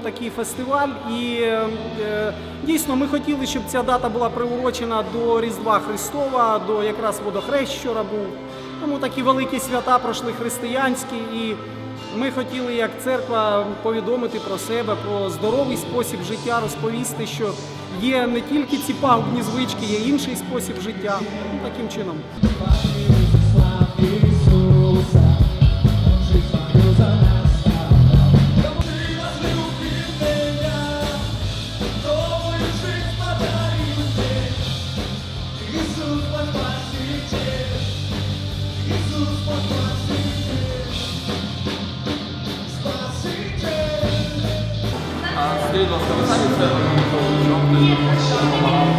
такий фестиваль. І е, дійсно ми хотіли, щоб ця дата була приурочена до Різдва Христова, до якраз водохрест вчора був. Тому такі великі свята пройшли християнські, і ми хотіли як церква повідомити про себе, про здоровий спосіб життя, розповісти, що є не тільки ці пагубні звички, є інший спосіб життя. Таким чином.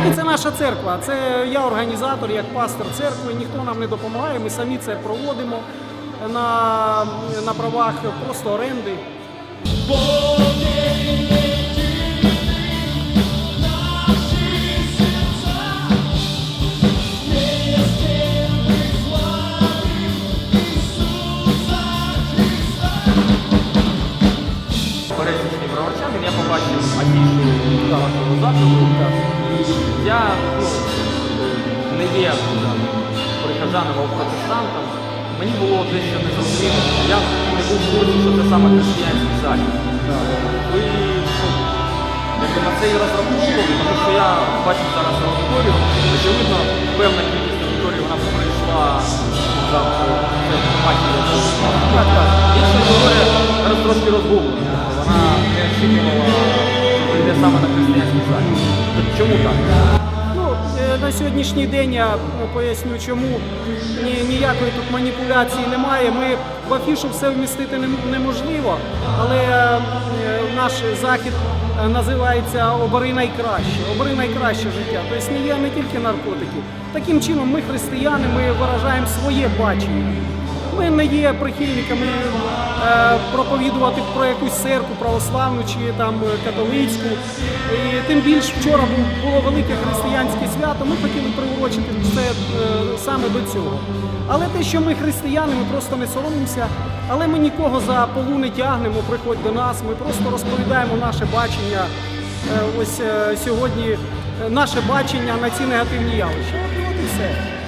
І це наша церква. Це я організатор, як пастор церкви. Ніхто нам не допомагає. Ми самі це проводимо на, на правах просто оренди. Пересічний я побачив афішу вашого закладу. Я ну, не є там, або протестантом. Мені було дещо незрозуміло. Я не був курсі, що це саме християнський захід. Ви ну, якби на це і розраховували, тому що я бачив зараз аудиторію. Очевидно, певна кількість аудиторії вона прийшла за форматі. Інша аудиторія зараз трошки розгублена. Що прийде саме на християнський захід. Чому так? Ну, е, на сьогоднішній день я е, поясню, чому ні, ніякої тут маніпуляції немає. Ми в афішу все вмістити неможливо, але е, наш захід називається Обери найкраще. Обери найкраще життя. Тобто не є не тільки наркотики. Таким чином, ми християни, ми виражаємо своє бачення. Ми не є прихильниками е, проповідувати про якусь церкву православну чи там католицьку. І тим більш вчора було велике християнське свято. Ми хотіли приурочити це е, саме до цього. Але те, що ми християни, ми просто не соромимося. Але ми нікого за полу не тягнемо, приходь до нас. Ми просто розповідаємо наше бачення. е, Ось сьогодні наше бачення на ці негативні явища. От і все.